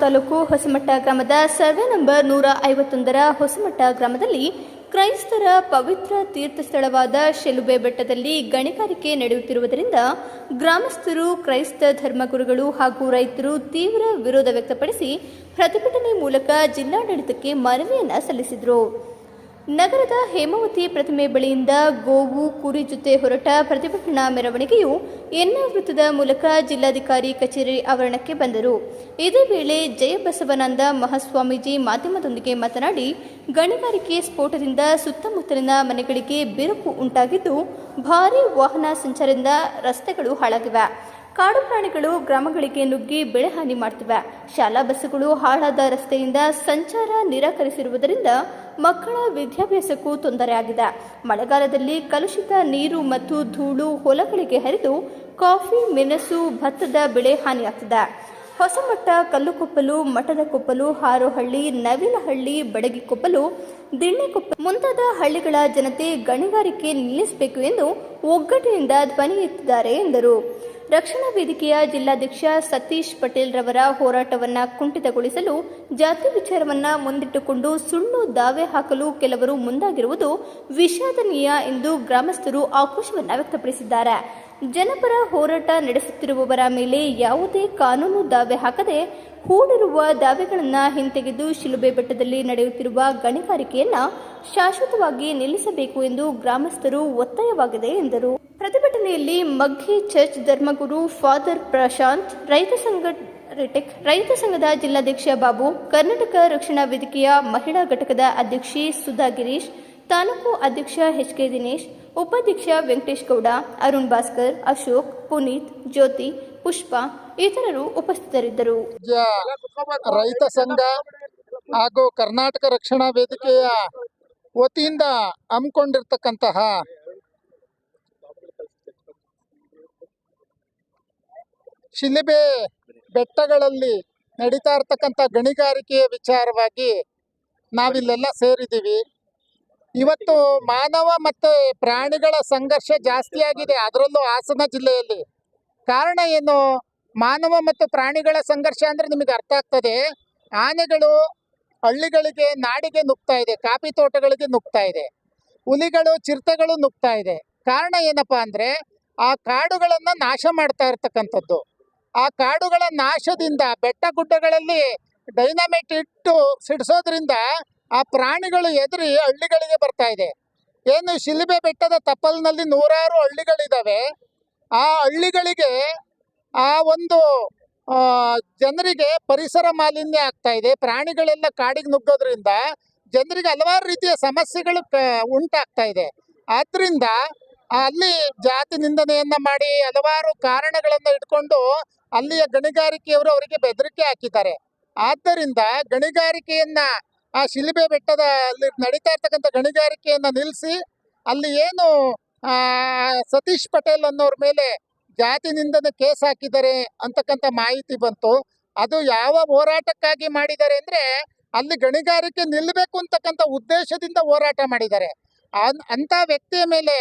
ತಾಲೂಕು ಹೊಸಮಟ್ಟ ಗ್ರಾಮದ survey number ನೂರ ಐವತ್ತೊಂದರ ಹೊಸಮಟ್ಟ ಗ್ರಾಮದಲ್ಲಿ ಕ್ರೈಸ್ತರ ಪವಿತ್ರ ತೀರ್ಥ ಸ್ಥಳವಾದ ಶೆಲುಬೆ ಬೆಟ್ಟದಲ್ಲಿ ಗಣಿಗಾರಿಕೆ ನಡೆಯುತ್ತಿರುವುದರಿಂದ ಗ್ರಾಮಸ್ಥರು, ಕ್ರೈಸ್ತ ಧರ್ಮಗುರುಗಳು ಹಾಗೂ ರೈತರು ತೀವ್ರ ವಿರೋಧ ವ್ಯಕ್ತಪಡಿಸಿ ಪ್ರತಿಭಟನೆ ಮೂಲಕ ಜಿಲ್ಲಾಡಳಿತಕ್ಕೆ ಮನವಿಯನ್ನು ಸಲ್ಲಿಸಿದರು. ನಗರದ ಹೇಮಾವತಿ ಪ್ರತಿಮೆ ಬಳಿಯಿಂದ ಗೋವು, ಕುರಿ ಜೊತೆ ಹೊರಟ ಪ್ರತಿಭಟನಾ ಮೆರವಣಿಗೆಯು ಎನ್ನ ವೃತ್ತದ ಮೂಲಕ ಜಿಲ್ಲಾಧಿಕಾರಿ ಕಚೇರಿ ಆವರಣಕ್ಕೆ ಬಂದರು. ಇದೇ ವೇಳೆ ಜಯಬಸವನಂದ ಮಹಾಸ್ವಾಮೀಜಿ ಮಾಧ್ಯಮದೊಂದಿಗೆ ಮಾತನಾಡಿ, ಗಣಿಗಾರಿಕೆ ಸ್ಫೋಟದಿಂದ ಸುತ್ತಮುತ್ತಲಿನ ಮನೆಗಳಿಗೆ ಬಿರುಕು ಉಂಟಾಗಿದ್ದು, ಭಾರೀ ವಾಹನ ಸಂಚಾರದಿಂದ ರಸ್ತೆಗಳು ಹಾಳಾಗಿವೆ. ಕಾಡು ಪ್ರಾಣಿಗಳು ಗ್ರಾಮಗಳಿಗೆ ನುಗ್ಗಿ ಬೆಳೆ ಹಾನಿ ಮಾಡ್ತಿವೆ. ಶಾಲಾ ಬಸ್ಸುಗಳು ಹಾಳಾದ ರಸ್ತೆಯಿಂದ ಸಂಚಾರ ನಿರಾಕರಿಸಿರುವುದರಿಂದ ಮಕ್ಕಳ ವಿದ್ಯಾಭ್ಯಾಸಕ್ಕೂ ತೊಂದರೆಯಾಗಿದೆ ಮಳೆಗಾಲದಲ್ಲಿ ಕಲುಷಿತ ನೀರು ಮತ್ತು ಧೂಳು ಹೊಲಗಳಿಗೆ ಹರಿದು ಕಾಫಿ, ಮೆಣಸು, ಭತ್ತದ ಬೆಳೆ ಹಾನಿಯಾಗ್ತಿದೆ. ಹೊಸಮಟ್ಟ, ಕಲ್ಲುಕೊಪ್ಪಲು, ಮಠದ ಕೊಪ್ಪಲು, ಹಾರೋಹಳ್ಳಿ ನವಿಲಹಳ್ಳಿ ಬಡಗಿಕೊಪ್ಪಲು ದಿಣ್ಣೆಕೊಪ್ಪ ಮುಂತಾದ ಹಳ್ಳಿಗಳ ಜನತೆ ಗಣಿಗಾರಿಕೆ ನಿಲ್ಲಿಸಬೇಕು ಎಂದು ಒಗ್ಗಟ್ಟಿನಿಂದ ಧ್ವನಿ ಎತ್ತಿದ್ದಾರೆ ಎಂದರು. ರಕ್ಷಣಾ ವೇದಿಕೆಯ ಜಿಲ್ಲಾಧ್ಯಕ್ಷ ಸತೀಶ್ ಪಟೇಲ್ ರವರ ಹೋರಾಟವನ್ನು ಕುಂಠಿತಗೊಳಿಸಲು ಜಾತಿ ವಿಚಾರವನ್ನು ಮುಂದಿಟ್ಟುಕೊಂಡು ಸುಳ್ಳು ದಾವೆ ಹಾಕಲು ಕೆಲವರು ಮುಂದಾಗಿರುವುದು ವಿಷಾದನೀಯ ಎಂದು ಗ್ರಾಮಸ್ಥರು ಆಕ್ರೋಶವನ್ನು ವ್ಯಕ್ತಪಡಿಸಿದ್ದಾರೆ. ಜನಪರ ಹೋರಾಟ ನಡೆಸುತ್ತಿರುವವರ ಮೇಲೆ ಯಾವುದೇ ಕಾನೂನು ದಾವೆ ಹಾಕದೆ ಹೂಡಿರುವ ದಾವೆಗಳನ್ನು ಹಿಂತೆಗೆದು ಶಿಲುಬೆ ಬೆಟ್ಟದಲ್ಲಿ ನಡೆಯುತ್ತಿರುವ ಗಣಿಗಾರಿಕೆಯನ್ನು ಶಾಶ್ವತವಾಗಿ ನಿಲ್ಲಿಸಬೇಕು ಎಂದು ಗ್ರಾಮಸ್ಥರು ಒತ್ತಾಯವಾಗಿದೆ ಎಂದರು. ಪ್ರತಿಭಟನೆಯಲ್ಲಿ ಮಗ್ಗಿ ಚರ್ಚ್ ಧರ್ಮಗುರು ಫಾದರ್ ಪ್ರಶಾಂತ್, ರೈತ ಸಂಘ ರಿಟೆಕ್, ರೈತ ಸಂಘದ ಜಿಲ್ಲಾಧ್ಯಕ್ಷ ಬಾಬು, ಕರ್ನಾಟಕ ರಕ್ಷಣಾ ವೇದಿಕೆಯ ಮಹಿಳಾ ಘಟಕದ ಅಧ್ಯಕ್ಷೆ ಸುಧಾ ಗಿರೀಶ್, ತಾಲೂಕು ಅಧ್ಯಕ್ಷ ಎಚ್ ಕೆ ದಿನೇಶ್ ಉಪಾಧ್ಯಕ್ಷ ವೆಂಕಟೇಶ್ ಗೌಡ ಅರುಣ್ ಭಾಸ್ಕರ್, ಅಶೋಕ್, ಪುನೀತ್, ಜ್ಯೋತಿ, ಪುಷ್ಪ ಇತರರು ಉಪಸ್ಥಿತರಿದ್ದರು. ರೈತ ಸಂಘ ಹಾಗೂ ಕರ್ನಾಟಕ ರಕ್ಷಣಾ ವೇದಿಕೆಯ ವತಿಯಿಂದ ಹಮ್ಮಿಕೊಂಡಿರ್ತಕ್ಕಂತಹ ಶಿಲಿಬೆ ಬೆಟ್ಟಗಳಲ್ಲಿ ನಡೀತಾ ಇರ್ತಕ್ಕಂಥ ಗಣಿಗಾರಿಕೆಯ ವಿಚಾರವಾಗಿ ನಾವಿಲ್ಲೆಲ್ಲ ಸೇರಿದ್ದೀವಿ. ಇವತ್ತು ಮಾನವ ಮತ್ತೆ ಪ್ರಾಣಿಗಳ ಸಂಘರ್ಷ ಜಾಸ್ತಿ ಆಗಿದೆ. ಅದರಲ್ಲೂ ಹಾಸನ ಜಿಲ್ಲೆಯಲ್ಲಿ. ಕಾರಣ ಏನು? ಮಾನವ ಮತ್ತು ಪ್ರಾಣಿಗಳ ಸಂಘರ್ಷ ಅಂದ್ರೆ ನಿಮಗೆ ಅರ್ಥ ಆಗ್ತದೆ. ಆನೆಗಳು ಹಳ್ಳಿಗಳಿಗೆ ನಾಡಿಗೆ ನುಗ್ತಾ ಇದೆ. ಕಾಫಿ ತೋಟಗಳಿಗೆ ನುಗ್ತಾ ಇದೆ. ಹುಲಿಗಳು, ಚಿರತೆಗಳು ನುಗ್ತಾ ಇದೆ. ಕಾರಣ ಏನಪ್ಪಾ ಅಂದ್ರೆ ಆ ಕಾಡುಗಳನ್ನ ನಾಶ ಮಾಡ್ತಾ ಇರ್ತಕ್ಕಂಥದ್ದು. ಆ ಕಾಡುಗಳ ನಾಶದಿಂದ ಬೆಟ್ಟ ಗುಡ್ಡಗಳಲ್ಲಿ ಡೈನಮೈಟ್ ಇಟ್ಟು ಸಿಡಿಸೋದ್ರಿಂದ ಆ ಪ್ರಾಣಿಗಳು ಎದುರಿ ಹಳ್ಳಿಗಳಿಗೆ ಬರ್ತಾ ಇದೆ. ಏನು ಶಿಲಿಬೆ ಬೆಟ್ಟದ ತಪ್ಪಲಿನಲ್ಲಿ ನೂರಾರು ಹಳ್ಳಿಗಳಿದಾವೆ. ಆ ಹಳ್ಳಿಗಳಿಗೆ ಆ ಒಂದು ಜನರಿಗೆ ಪರಿಸರ ಮಾಲಿನ್ಯ ಆಗ್ತಾ ಇದೆ. ಪ್ರಾಣಿಗಳೆಲ್ಲ ಕಾಡಿಗೆ ನುಗ್ಗೋದ್ರಿಂದ ಜನರಿಗೆ ಹಲವಾರು ರೀತಿಯ ಸಮಸ್ಯೆಗಳು ಉಂಟಾಗ್ತಾ ಇದೆ. ಆದ್ದರಿಂದ ಅಲ್ಲಿ ಜಾತಿ ನಿಂದನೆಯನ್ನ ಮಾಡಿ ಹಲವಾರು ಕಾರಣಗಳನ್ನ ಇಟ್ಕೊಂಡು ಅಲ್ಲಿಯ ಗಣಿಗಾರಿಕೆಯವರು ಅವರಿಗೆ ಬೆದರಿಕೆ ಹಾಕಿದ್ದಾರೆ. ಆದ್ದರಿಂದ ಗಣಿಗಾರಿಕೆಯನ್ನ ಆ ಶಿಲಿಬೆ ಬೆಟ್ಟದ ಅಲ್ಲಿ ನಡೀತಾ ಇರ್ತಕ್ಕಂಥ ಗಣಿಗಾರಿಕೆಯನ್ನ ನಿಲ್ಲಿಸಿ ಅಲ್ಲಿ ಏನು ಸತೀಶ್ ಪಟೇಲ್ ಅನ್ನೋರ ಮೇಲೆ ಜಾತಿ ನಿಂದನೆ ಕೇಸ್ ಹಾಕಿದ್ದಾರೆ ಅಂತಕ್ಕಂಥ ಮಾಹಿತಿ ಬಂತು. ಅದು ಯಾವ ಹೋರಾಟಕ್ಕಾಗಿ ಮಾಡಿದ್ದಾರೆ ಅಂದ್ರೆ ಅಲ್ಲಿ ಗಣಿಗಾರಿಕೆ ನಿಲ್ಲಬೇಕು ಅಂತಕ್ಕಂಥ ಉದ್ದೇಶದಿಂದ ಹೋರಾಟ ಮಾಡಿದ್ದಾರೆ. ಅಂತ ವ್ಯಕ್ತಿಯ ಮೇಲೆ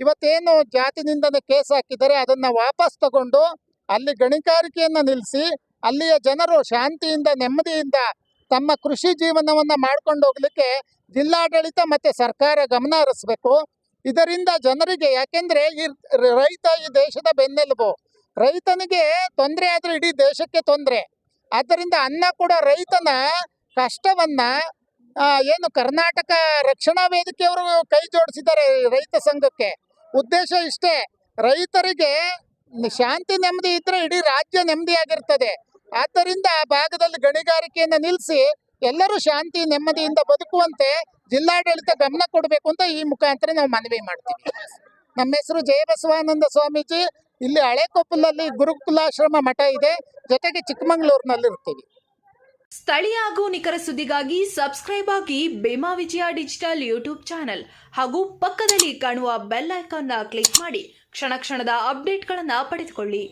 ಇವತ್ತೇನು ಜಾತಿ ನಿಂದನೆ ಕೇಸ್ ಹಾಕಿದ್ದಾರೆ ಅದನ್ನ ವಾಪಸ್ ತಗೊಂಡು ಅಲ್ಲಿ ಗಣಿಗಾರಿಕೆಯನ್ನ ನಿಲ್ಲಿಸಿ ಅಲ್ಲಿಯ ಜನರು ಶಾಂತಿಯಿಂದ ನೆಮ್ಮದಿಯಿಂದ ತಮ್ಮ ಕೃಷಿ ಜೀವನವನ್ನ ಮಾಡ್ಕೊಂಡು ಹೋಗ್ಲಿಕ್ಕೆ ಜಿಲ್ಲಾಡಳಿತ ಮತ್ತೆ ಸರ್ಕಾರ ಗಮನ ಹರಿಸ್ಬೇಕು. ಇದರಿಂದ ಜನರಿಗೆ ಯಾಕೆಂದ್ರೆ ಈ ರೈತ ಈ ದೇಶದ ಬೆನ್ನೆಲುಬು. ರೈತನಿಗೆ ತೊಂದರೆ ಆದ್ರೆ ಇಡೀ ದೇಶಕ್ಕೆ ತೊಂದರೆ. ಆದ್ದರಿಂದ ಅನ್ನ ಕೂಡ ರೈತನ ಕಷ್ಟವನ್ನ ಏನು ಕರ್ನಾಟಕ ರಕ್ಷಣಾ ವೇದಿಕೆಯವರು ಕೈ ಜೋಡಿಸಿದ್ದಾರೆ ರೈತ ಸಂಘಕ್ಕೆ. ಉದ್ದೇಶ ಇಷ್ಟೇ, ರೈತರಿಗೆ ಶಾಂತಿ ನೆಮ್ಮದಿ ಇದ್ರೆ ಇಡೀ ರಾಜ್ಯ ನೆಮ್ಮದಿಯಾಗಿರ್ತದೆ. ಆದ್ದರಿಂದ ಆ ಭಾಗದಲ್ಲಿ ಗಣಿಗಾರಿಕೆಯನ್ನು ನಿಲ್ಲಿಸಿ ಎಲ್ಲರೂ ಶಾಂತಿ, ನೆಮ್ಮದಿಯಿಂದ ಬದುಕುವಂತೆ ಜಿಲ್ಲಾಡಳಿತ ಗಮನ ಕೊಡಬೇಕು ಅಂತ ಈ ಮುಖಾಂತರ ನಾವು ಮನವಿ ಮಾಡ್ತೀವಿ. ನಮ್ಮ ಹೆಸರು ಜಯಬಸವಾನಂದ ಸ್ವಾಮೀಜಿ. ಇಲ್ಲಿ ಹಳೆಕೊಪ್ಪಲಲ್ಲಿ ಗುರುಕುಲಾಶ್ರಮ ಮಠ ಇದೆ. ಜೊತೆಗೆ ಚಿಕ್ಕಮಂಗ್ಳೂರಿನಲ್ಲಿ ಇರ್ತೀವಿ. ಸ್ಥಳೀಯ ಹಾಗೂ ನಿಖರ ಸುದ್ದಿಗಾಗಿ ಸಬ್ಸ್ಕ್ರೈಬ್ ಆಗಿ ಬೇಮಾ ವಿಜಯ ಡಿಜಿಟಲ್ ಯೂಟ್ಯೂಬ್ ಚಾನೆಲ್ ಹಾಗೂ ಪಕ್ಕದಲ್ಲಿ ಕಾಣುವ ಬೆಲ್ ಐಕಾನ್ ಕ್ಲಿಕ್ ಮಾಡಿ ಕ್ಷಣ ಕ್ಷಣದ ಅಪ್ಡೇಟ್ಗಳನ್ನು ಪಡೆದುಕೊಳ್ಳಿ.